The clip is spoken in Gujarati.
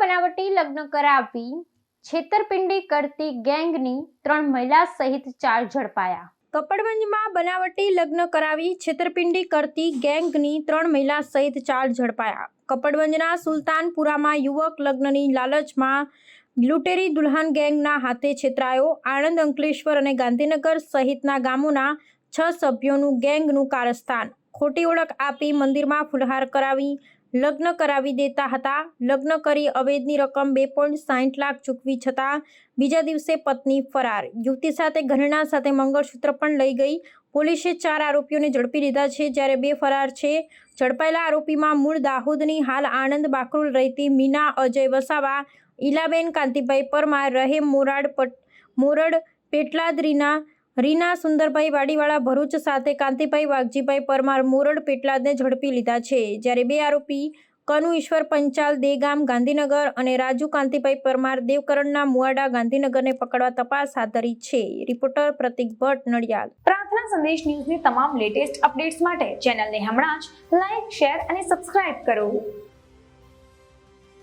બનાવટી લગ્ન કરાવી છેતરપિંડી કરતી ગેંગની ત્રણ મહિલા સહિત ચાર ઝડપાયા. કપડવંજમાં બનાવટી લગ્ન કરાવી છેતરપિંડી કરતી ગેંગની ત્રણ મહિલા સહિત ચાર ઝડપાયા. કપડવંજના સુલતાનપુરામાં યુવક લગ્નની લાલચમાં લૂંટેરી દુલ્હન ગેંગના હાથે છેતરાયો. આણંદ અંકલેશ્વર અને ગાંધીનગર સહિતના ગામોના છ સભ્યોનું ગેંગનું કારસ્તાન ખોટી ઓળખ આપી મંદિરમાં ફુલહાર કરાવી, લગ્ન કરાવી દેતા હતા. લગ્ન કરી અવેદની રકમ બે પોઈન્ટ સાઠ લાખ ચૂકવી છતાં બીજા દિવસે પત્ની ફરાર. યુવતી સાથે ઘરેણા સાથે મંગળસૂત્ર પણ લઈ ગઈ. પોલીસે ચાર આરોપીઓને ઝડપી લીધા છે. જ્યારે બે ફરાર છે, ઝડપાયેલા આરોપીમાં મૂળ દાહોદની હાલ આણંદ બાકરોલ રહેતી મીના અજય વસાવા, ઈલાબેન કાંતિભાઈ પરમાર રહે મોરાડ પટ, મોરડ પેટલાદ રીના રીના સુંદરભાઈ વાડીવાળા ભરૂચ સાથે કાંતિભાઈ વાઘજીભાઈ પરમાર મોરડ પેટલાદને ઝડપી લીધા છે, જ્યારે બે આરોપી કનુ ઈશ્વર પંચાલ દેગામ ગાંધીનગર અને રાજુ કાંતિભાઈ પરમાર દેવકરણના મુવાડા ગાંધીનગરને પકડવા તપાસ હાથ ધરી છે. રિપોર્ટર પ્રતિક ભટ્ટ, નડિયાદ. પ્રાર્થના સંદેશ ન્યૂઝની તમામ લેટેસ્ટ અપડેટ્સ માટે ચેનલને હમણાં જ લાઈક, શેર અને સબસ્ક્રાઇબ કરો.